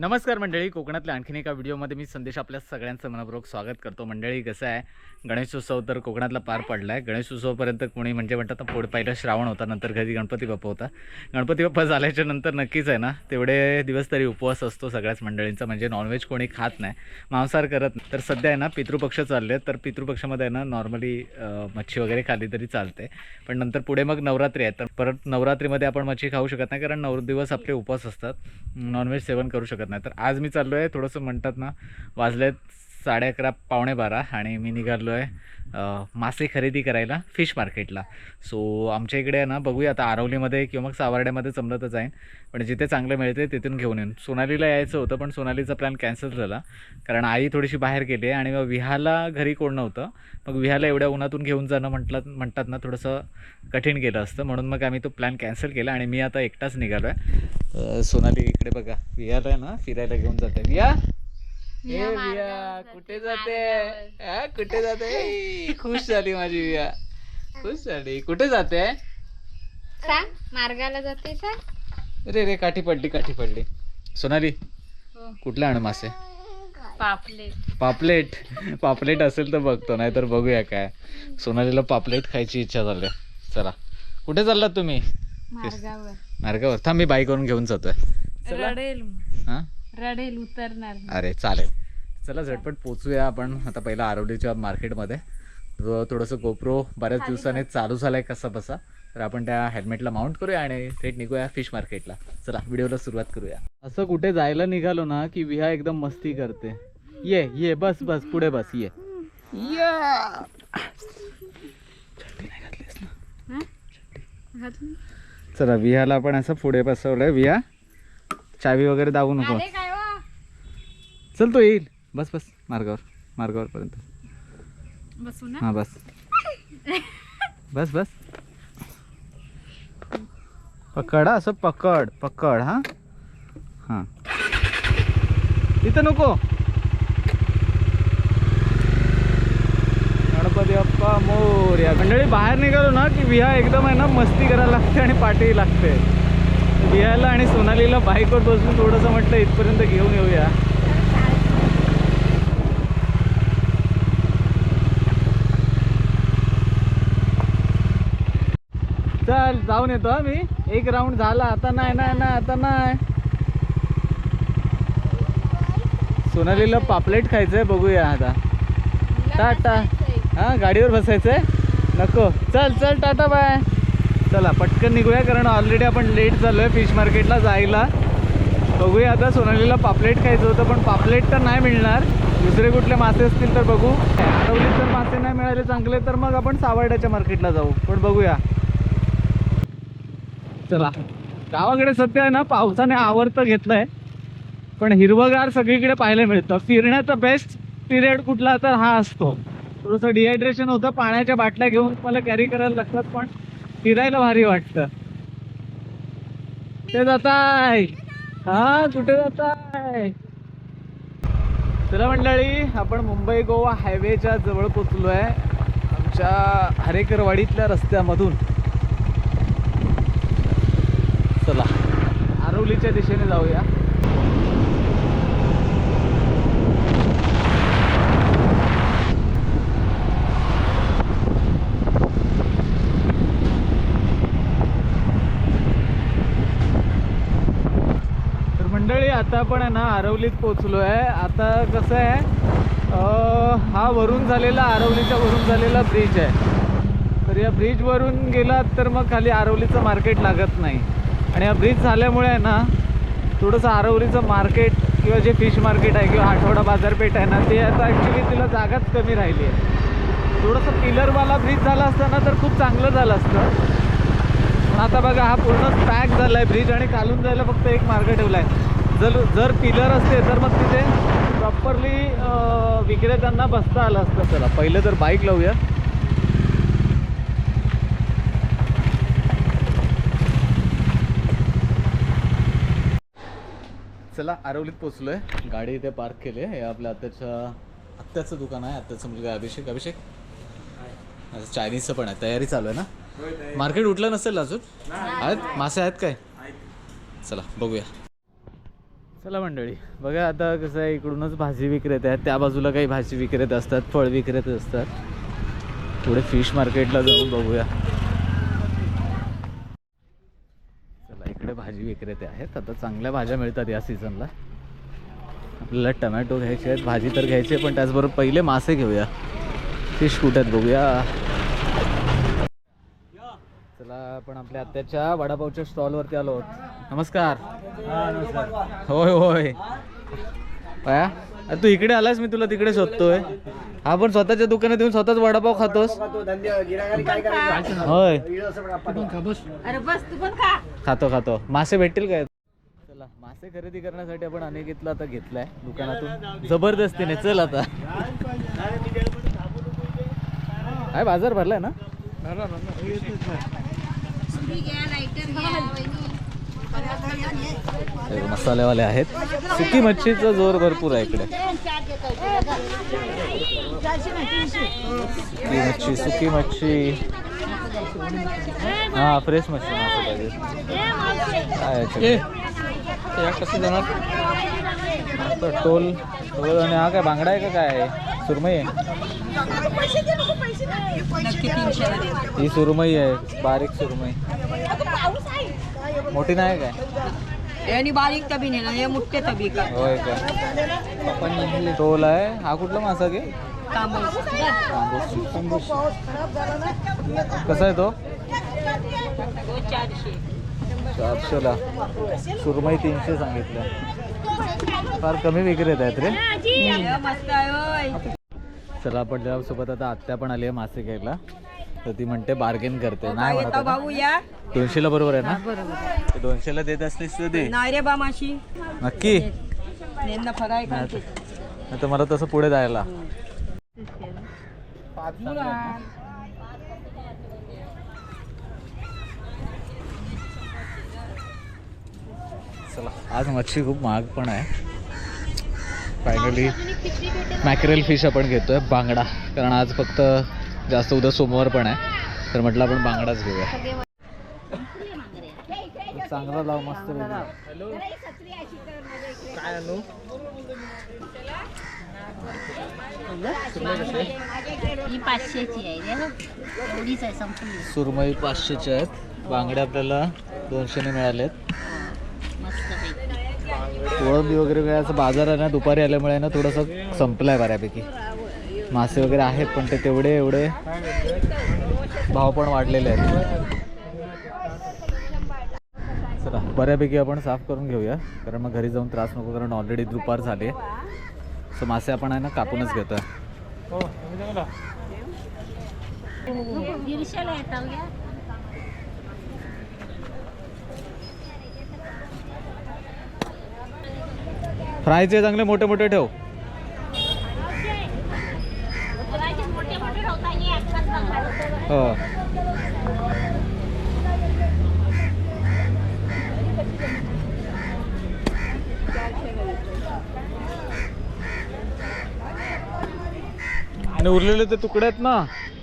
नमस्कार मंडळी. कोकणातल्या आणखीन एका व्हिडिओमध्ये मी संदेश आपल्या सगळ्यांचं मनपूर्वक स्वागत करतो. मंडळी कसं आहे? गणेशोत्सव तर कोकणातला पार पडला आहे गणेशोत्सवपर्यंत कोणी म्हणजे म्हणतात ना पुढे पहिला श्रावण होता नंतर घरी गणपती बाप्पा होता. गणपती बाप्पा झाल्याच्यानंतर नक्कीच आहे ना तेवढे दिवस तरी उपवास असतो सगळ्याच मंडळींचा. म्हणजे नॉनव्हेज कोणी खात नाही मांसाहार करत नाही. तर सध्या आहे ना पितृपक्ष चालले आहेत. तर पितृपक्षामध्ये आहे ना नॉर्मली मच्छी वगैरे खाल्ली तरी चालते. पण नंतर पुढे मग नवरात्री आहे. तर परत नवरात्रीमध्ये आपण मच्छी खाऊ शकत नाही कारण नऊ दिवस आपले उपवास असतात. नॉनव्हेज सेवन करू शकत नाही तर आज मी चाललो आहे थोडंसं म्हणतात ना वाजलेत साडे अकरा पावणे बारा आणि मी निघालो आहे मासे खरेदी करायला फिश मार्केटला. सो आमच्या इकडे ना बघूया आता आरवलीमध्ये किंवा मग सावर्ड्यामध्ये जमलं तर जाईन पण जिथे चांगलं मिळते तिथून घेऊन येईन सोनालीला यायचं होतं पण सोनालीचा प्लॅन कॅन्सल झाला. कारण आई थोडीशी बाहेर गेली आहे आणि मग विहाला घरी कोण नव्हतं. मग विहाला एवढ्या उन्हातून घेऊन जाणं म्हटलं म्हणतात ना थोडंसं कठीण गेलं असतं. म्हणून मग आम्ही तो प्लॅन कॅन्सल केला आणि मी आता एकटाच निघालो आहे सोनाली इकडे बघा. आहे ना? फिरायला घेऊन जाते. विया ए विया कुठे जाते हा, कुठे जाते? खुश झाली माझी विया खुश झाली. कुठे जाते? सांग मार्गाला जाते सांग रे रे काठी पडली काठी पडली. सोनाली हो. कुठले आणू मासे पापले पापलेट. पापलेट असेल तर बघतो नाही तर बघूया काय. सोनालीला पापलेट खायची इच्छा झाली. चला. कुठे चाललात तुम्ही? मार्गावर. थांब मी बाईकवरून घेऊन जातोय. चला. रडेल. हा? रडेल उतरणार अरे चालेल. चला झटपट पोचूया आपण आता पहिला आरवलीच्या मार्केटमध्ये. जो थोडंसं गोप्रो बऱ्याच दिवसाने चालू झालाय कसा बसा तर आपण त्या हेल्मेटला माउंट करूया आणि थेट निघूया फिश मार्केटला. चला व्हिडिओला सुरुवात करूया. असं कुठे जायला निघालो ना की विहा एकदम मस्ती करते. ये ये बस बस पुढे बस ये. घातलीस ना? चला विहाला आपण असं पुढे बसवलंय. विहा चावी वगैरे दाबू नको. हो? चल तो येईल. बस बस मार्गावर मार्गावर पर्यंत. हा बस. बस बस. पकड हा, असं पकड पकड हा. हा. तिथं नको. गणपती मोर. या मंडळी बाहेर निघालो ना की विहा एकदम आहे ना मस्ती करायला लागते आणि पाठी लागते. विहायला आणि सोनालीला बाईकवर बसून थोडंसं म्हटलं इथपर्यंत घेऊन येऊया. चल जाऊन येतो मी. एक राऊंड झाला आता नाही नाही नाही आता नाही. सोनालीला पापलेट खायचंय बघूया आता. टाटा. हां गाडीवर बसायचं आहे नको. चल चल टाटा बाय. चला पटकन निघूया कारण ऑलरेडी आपण लेट झालो आहे फिश मार्केटला जायला. बघूया आता सोनालीला पापलेट खायचं होतं पण पापलेट तर नाही मिळणार. दुसरे कुठले मासे असतील तर बघू. आठवली जर मासे नाही मिळाले चांगले तर मग आपण सावर्ड्याच्या मार्केटला जाऊ. पण बघूया. चला. गावाकडे सध्या आहे ना पावसाने आवर्त घेतलंय. पण हिरवगार सगळीकडे पाहायला मिळतं. फिरण्याचा बेस्ट पिरियड कुठला तर हा असतो. थोडंसं डिहायड्रेशन होतं पाण्याच्या बाटल्या घेऊन मला कॅरी करायला लागतात पण फिरायला भारी वाटतं. कुठे जाताय? हा कुठे जाताय? चला मंडळी आपण मुंबई गोवा हायवेच्या जवळ पोचलो आहे आमच्या हरेकरवाडीतल्या रस्त्यामधून. चला आरवलीच्या दिशेने जाऊया तर मंडळी आता आपण आहे ना आरवलीत पोचलो आहे आता कसं आहे हा वरून झालेला आरवलीच्या वरून झालेला ब्रिज आहे. तर या ब्रिजवरून गेलात तर मग खाली आरवलीचं मार्केट लागत नाही. आणि हा ब्रिज झाल्यामुळे आहे ना थोडंसं आरवलीचं मार्केट किंवा जे फिश मार्केट आहे किंवा आठवडा बाजारपेठ आहे ना ते आता ॲक्च्युली तिला जागाच कमी राहिली आहे. थोडंसं पिलरवाला ब्रिज झाला असता ना तर खूप चांगलं झालं असतं. आता बघा हा पूर्ण पॅक झाला आहे ब्रिज आणि कालून जायला फक्त एक मार्ग ठेवला आहे जर जर पिलर असते तर मग तिथे प्रॉपरली विक्रेत्यांना बसता आलं असतं चला पहिलं तर बाईक लावूया. चला आरवलीत पोचलोय गाडी इथे पार्क केली आहे. हे आपल्या आत्याच्या आत्याचं दुकान आहे. आत्याचा मुलगा आहे. अभिषेक अभिषेक? अच्छा चायनीजचं पण आहे. तयारी चालू आहे ना? मार्केट उठलं नसेल अजून? आहेत? मासे आहेत काय? चला बघूया. चला मंडळी बघा आता कसं आहे इकडूनच भाजी विक्रेते आहेत. त्या बाजूला काही भाजी विक्रेते असतात फळ विक्रेते असतात. पुढे फिश मार्केटला जाऊन बघूया. चला इकडे भाजी विक्रेते आहेत. आता चांगल्या भाज्या मिळतात या सीझनला आपल्याला टमॅटो घ्यायचे आहेत भाजी तर घ्यायची आहे पण त्याचबरोबर पहिले मासे घेऊया. फिश कुठे आहेत बघूया. चला आपण आपल्या आत्याच्या वडापावच्या स्टॉलवरती आलो आहोत. नमस्कार. होय होय. पाया? अरे तू इकडे आलास मी तुला तिकडे शोधतोय. हा पण स्वतःच्या दुकानात येऊन स्वतःच वडापाव खातोस. होय. अरे बस तू पण खा. खातो खातो. मासे भेटतील काय? चला मासे खरेदी करण्यासाठी आपण अनेकितला आता घेतलाय दुकानातून. जबरदस्तीने. चल आता. काय बाजार भरलाय ना? मसालेवाले आहेत. सुकी मच्छीचा जोर भरपूर आहे इकडे. सुकी मच्छी सुकी मच्छी. हा फ्रेश मच्छी मासे पाहिजे काय याच्यात? तर टोल टोल आणि हा काय बांगडा आहे का काय? आहे सुरमई आहे. ही सुरमई आहे बारीक सुरमई. मोठी नाही काय? आणि बारीक तबी नेला हे मोठे तबी का होय का? टोल आहे. हा कुठला मासा घे कसा आहे तो? चारशेला. सुरमई तीनशे सांगितलं. फार कमी विक्रेत आहेत रे. मस्त आहे चला आपण त्यासोबत आता आत्या पण आली आहे मासे घ्यायला तर ती म्हणते बार्गेन करते. नाही काय म्हणत? भाऊ या. दोनशेला बरोबर आहे ना? ते दोनशेला देत असलीस तर दे. नाही रे बा माशी. नक्की? नेंदा फराय करते नाही तर मला तसं पुढे जायला. चला आज मच्छी खूप महाग पण आहे. फायनली मॅकरेल फिश आपण घेतोय बांगडा. कारण आज फक्त जास्त उद्या सोमवार पण आहे. तर म्हटलं आपण बांगडाच घेऊया. चांगला लाव मस्त ही आहे? आहे संपली. सुरमई पाचशेचे आहेत. बांगडे आपल्याला दोनशेने मिळालेत. मस्त कोळंबी वगैरे काय असं बाजार आहे ना दुपारी आल्यामुळे ना थोडंसं संपलं आहे बऱ्यापैकी. मासे वगैरे आहेत पण ते तेवढे एवढे भाव पण वाढलेले आहेत. चला बऱ्यापैकी आपण साफ करून घेऊया कारण मग घरी जाऊन त्रास नको कारण ऑलरेडी दुपार झाली सो मासे आपण आहे ना कापूनच घेतोय. फ्रायचे चांगले मोठे मोठे ठेव. हो. आणि उरलेले ते तुकडे आहेत ना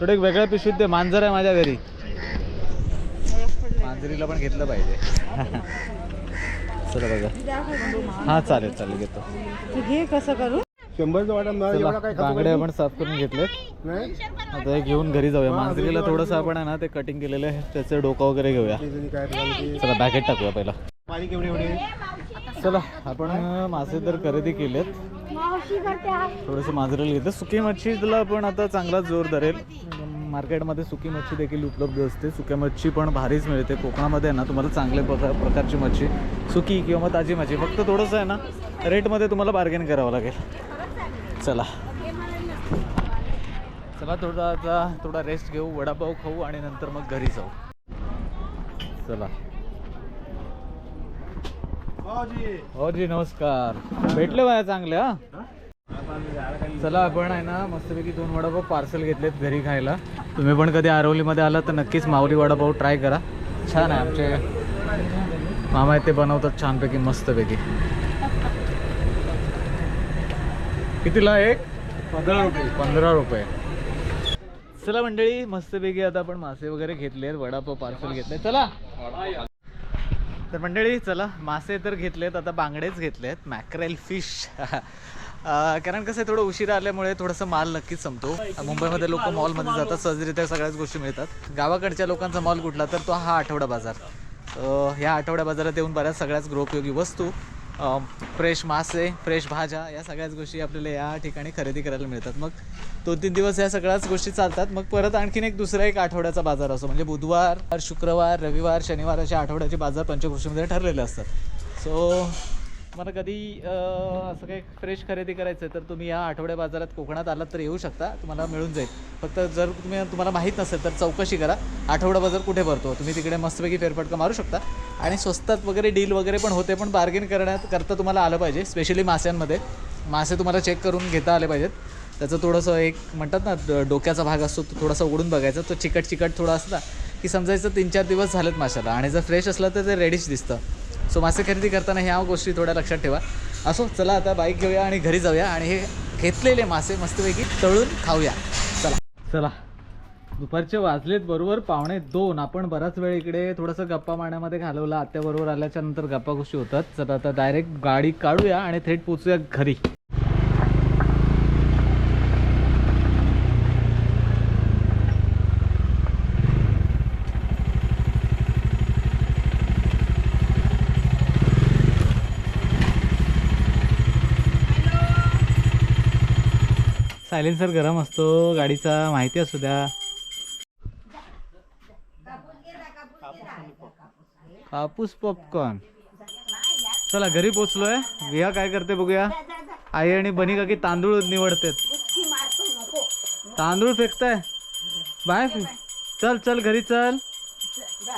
थोडे एक वेगळ्या पिशवीत ते मांजर आहे माझ्या घरी. मांजरीला पण घेतलं पाहिजे. चला बघा. हा चालेल चालेल घेतो. घे कसं करू? शंभरचं बांगडे आपण साफ करून घेतलेत. नाही? आता हे घेऊन घरी जाऊया. मांजरीला थोडंसं आपण आहे ना ते कटिंग केलेलं आहे. त्याचं डोकं वगैरे घेऊया. चला बॅकेट टाकूया पहिला. पाणी केवढे एवढे? चला आपण मासे तर खरेदी केलेत. थोडेसे मांजरेला घेतलं. सुकी मच्छीला पण आता चांगला जोर धरेल. मार्केटमध्ये सुकी मच्छी देखील उपलब्ध असते. सुक्या मच्छी पण भारीच मिळते. कोकणामध्ये आहे ना तुम्हाला चांगल्या प्रकार प्रकारची मच्छी सुकी किंवा मग ताजी मच्छी. फक्त थोडंसं आहे ना रेटमध्ये तुम्हाला बार्गेन करावं लागेल. चला. चला थोडा आता थोडा रेस्ट घेऊ वडापाव खाऊ आणि नंतर मग घरी जाऊ. चला. हो जी नमस्कार. भेटले बाया चांगले हा? चला आपण आहे ना मस्तपैकी दोन वडापाव पार्सल घेतलेत घरी खायला. तुम्ही पण कधी आरवलीमध्ये आलात तर नक्कीच माऊली वडापाव ट्राय करा. छान आहे आमचे. मामा आहेत ते बनवतात छानपैकी मस्तपैकी. कितीला एक? पंधरा रुपये. पंधरा रुपये. चला मंडळी मस्तपैकी आता आपण मासे वगैरे घेतलेत वडापाव पार्सल घेतले चला. तर मंडळी चला मासे तर घेतलेत आता बांगडेच घेतलेत. मॅक्रेल फिश कारण कसं आहे थोडं उशिरा आल्यामुळे थोडंसं माल नक्कीच संपतो. मुंबईमध्ये लोक मॉलमध्ये जातात सहजरित्या सगळ्याच गोष्टी मिळतात. गावाकडच्या लोकांचा मॉल कुठला तर तो हा आठवडा बाजार. ह्या आठवड्या बाजारात येऊन बऱ्याच सगळ्याच गृहोपयोगी वस्तू फ्रेश मासे फ्रेश भाज्या या सगळ्याच गोष्टी आपल्याला या ठिकाणी खरेदी करायला मिळतात. मग दोन तीन दिवस या सगळ्याच गोष्टी चालतात. मग परत आणखीन एक दुसरा एक आठवड्याचा बाजार असतो. म्हणजे बुधवार शुक्रवार रविवार शनिवार अशा आठवड्याचे बाजार पंचकृषीमध्ये ठरलेले असतात. सो तुम्हाला कधी असं काही फ्रेश खरेदी करायचं आहे तर तुम्ही या आठवड्या बाजारात कोकणात आलात तर येऊ शकता. तुम्हाला मिळून जाईल. फक्त जर तुम्ही तुम्हाला माहीत नसेल तर चौकशी करा. आठवडा बाजार कुठे भरतो? तुम्ही तिकडे मस्तपैकी फेरफटका मारू शकता. आणि स्वस्तात वगैरे डील वगैरे पण होते पण बार्गेन करण्यात करता तुम्हाला आलं पाहिजे. स्पेशली मास्यांमध्ये मासे तुम्हाला चेक करून घेता आले पाहिजेत. त्याचं थोडंसं एक म्हणतात ना डोक्याचा भाग असतो तो थोडासा उघडून बघायचा. तो चिकट चिकट थोडा असला की समजायचं तीन चार दिवस झालेत माशाला. आणि जर फ्रेश असलं तर ते रेडीच दिसतं. सो मासे खरेदी करताना ह्या गोष्टी थोड्या लक्षात ठेवा. असो चला आता बाईक घेऊया आणि घरी जाऊया आणि हे घेतलेले मासे मस्तपैकी तळून खाऊया. चला. चला. दुपारचे वाजलेत बरोबर पावणे दोन. आपण बराच वेळ इकडे थोडंसं गप्पा मारण्यामध्ये घालवला. आत्याबरोबर आल्याच्यानंतर गप्पा गोष्टी होतात. चला आता डायरेक्ट गाडी काढूया आणि थेट पोचूया घरी. सायलेन्सर गरम असतो गाडीचा माहिती असू द्या. कापूस पॉपकॉर्न चला घरी पोचलोय. विया काय करते बघूया. आई आणि बनी काकी तांदूळ निवडते तांदूळ फेकताय. बाय चल चल घरी चल.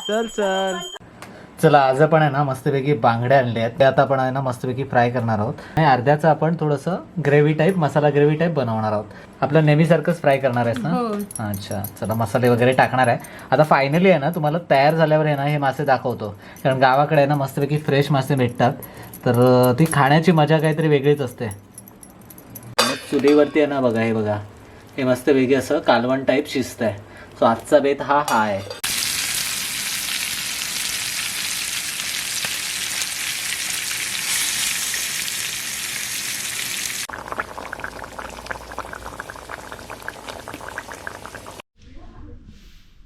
चल चल. चला आज आपण आहे ना मस्तपैकी बांगड्या आणल्या आहेत. त्या आता आपण आहे ना मस्तपैकी फ्राय करणार आहोत. आणि अर्ध्याचं आपण थोडंसं gravy type masala gravy type बनवणार आहोत. आपलं नेहमीसारखंच फ्राय करणार आहेस ना? अच्छा चला मसाले वगैरे टाकणार आहे. आता फायनली आहे ना तुम्हाला तयार झाल्यावर आहे ना हे मासे दाखवतो. कारण गावाकडे आहे ना मस्तपैकी फ्रेश मासे भेटतात. तर ती खाण्याची मजा काहीतरी वेगळीच असते. चुलीवरती आहे ना बघा हे बघा. हे मस्तपैकी असं कालवण टाईप शिजत आहे सो आजचा बेत हा हा आहे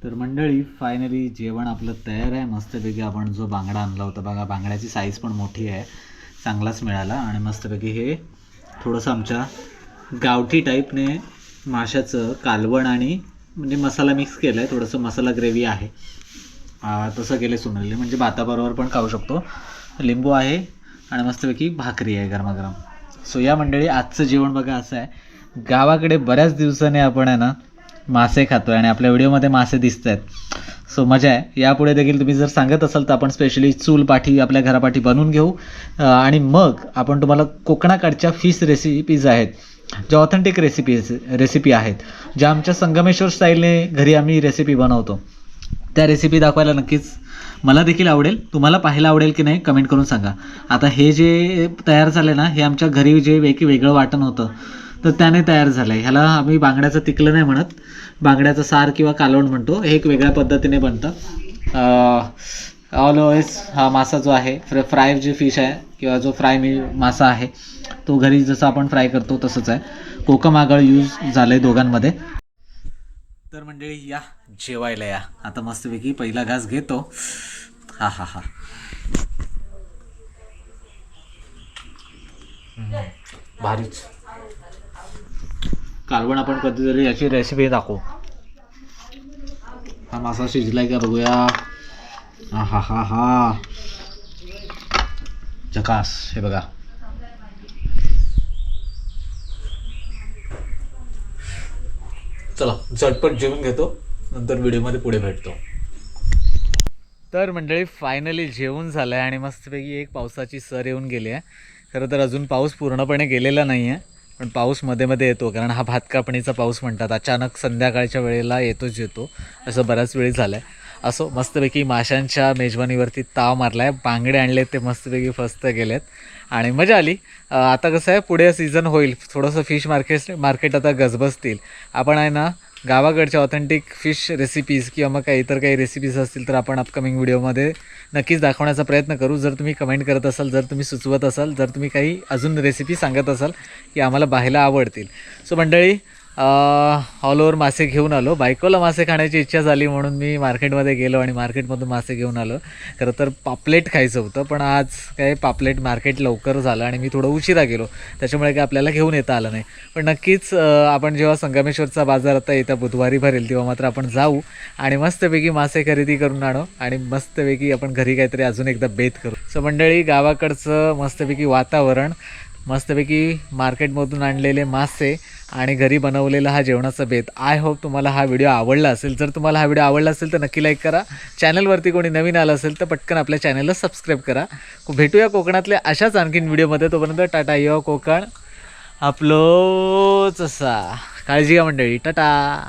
तर मंडळी फायनली जेवण आपलं तयार आहे. मस्तपैकी आपण जो बांगडा आणला होता बघा बांगड्याची साईज पण मोठी आहे. चांगलाच मिळाला आणि मस्तपैकी हे थोडंसं आमच्या गावठी टाईपने माशाचं कालवण आणि म्हणजे मसाला मिक्स केला आहे थोडंसं मसाला ग्रेव्ही आहे. तसं केलं सोनली म्हणजे भाताबरोबर पण खाऊ शकतो. लिंबू आहे आणि मस्तपैकी भाकरी आहे गरमागरम. सो या मंडळी आजचं जेवण बघा असं आहे. गावाकडे बऱ्याच दिवसाने आपण आहे ना मासे खातोय आणि आपल्या व्हिडिओमध्ये मासे दिसत आहेत सो मजा आहे. यापुढे देखील तुम्ही जर सांगत असाल तर आपण स्पेशली चूल पाठी आपल्या घरापाठी बनवून घेऊ. आणि मग आपण तुम्हाला कोकणाकडच्या फिश रेसिपीज आहेत ज्या ऑथेंटिक रेसिपीज रेसिपी आहेत ज्या आमच्या संगमेश्वर स्टाईलने घरी आम्ही रेसिपी बनवतो. त्या रेसिपी दाखवायला नक्कीच मला देखील आवडेल. तुम्हाला पाहायला आवडेल की नाही कमेंट करून सांगा. आता हे जे तयार झाले ना हे आमच्या घरी जे वेगळं वाटण होतं. तर त्याने तयार झालं आहे ह्याला आम्ही बांगड्याचं तिकलं नाही म्हणत. बांगड्याचं सार किंवा कालवण म्हणतो. हे एक वेगळ्या पद्धतीने बनतं. ऑल ओएस हा मासा जो आहे फ्र फ्राय जे फिश आहे किंवा जो फ्राय मी मासा आहे तो घरी जसं आपण फ्राय करतो तसंच आहे. कोकम आगळ यूज झालं आहे दोघांमध्ये. तर मंडळी या. जेवायला या. आता मस्तपैकी पहिला घास घेतो. हा हा हा. भारीच. कालवण आपण कधीतरी याची रेसिपी दाखवू. हा मासा शिजलाय का बघूया. हा हा हा हा. झकास हे बघा. चला झटपट जेवून घेतो. नंतर व्हिडिओमध्ये पुढे भेटतो. तर मंडळी फायनली जेवण झालं आहे आणि मस्तपैकी एक पावसाची सर येऊन गेली आहे. खरं तर अजून पाऊस पूर्णपणे गेलेला नाही आहे पण पाऊसमध्ये मध्ये येतो कारण हा भात कापणीचा पाऊस म्हणतात. अचानक संध्याकाळच्या वेळेला येतोच येतो. असं बऱ्याच वेळी झालं आहे असो मस्तपैकी माशांच्या मेजवानीवरती ताव मारला आहे बांगडे आणलेत ते मस्तपैकी फस्त गेलेत आणि मजा आली. आता कसं आहे पुढे सीझन होईल. थोडंसं फिश मार्केट मार्केट आता गजबजतील. आपण आहे ना गावाकडच्या ऑथेंटिक फिश रेसिपीज किंवा मग काही इतर काही रेसिपीज असतील तर आपण अपकमिंग व्हिडिओमध्ये नक्कीच दाखवण्याचा प्रयत्न करू. जर तुम्ही कमेंट करत असाल जर तुम्ही सुचवत असाल जर तुम्ही काही अजून रेसिपी सांगत असाल की आम्हाला पाहायला आवडतील. सो मंडळी ऑल ओव्हर मासे घेऊन आलो. बायकोला मासे खाण्याची इच्छा झाली म्हणून मी मार्केटमध्ये गेलो आणि मार्केटमधून मासे घेऊन आलो. खरं तर पापलेट खायचं होतं पण आज काय पापलेट मार्केट लवकर झालं आणि मी थोडं उशिरा गेलो. त्याच्यामुळे काय आपल्याला घेऊन येता आलं नाही. पण नक्कीच आपण जेव्हा संगमेश्वरचा बाजार आता येत्या बुधवारी भरेल तेव्हा मात्र आपण जाऊ आणि मस्तपैकी मासे खरेदी करून आणू आणि मस्तपैकी आपण घरी काहीतरी अजून एकदा बेत करू. सो मंडळी गावाकडचं मस्तपैकी वातावरण मस्तपैकी मार्केटमधून आणलेले मासे आणि घरी बनवलेला हा जेवणाचा बेत. आय होप तुम्हाला हा व्हिडिओ आवडला असेल. जर तुम्हाला हा व्हिडिओ आवडला असेल तर नक्की लाईक करा. चॅनलवरती कोणी नवीन आलं असेल तर पटकन आपल्या चॅनलला सबस्क्राईब करा. भेटूया कोकणातल्या अशाच आणखीन व्हिडिओमध्ये तोपर्यंत टाटा यो कोकण. आपलोच असा. काळजी घ्या मंडळी. टाटा.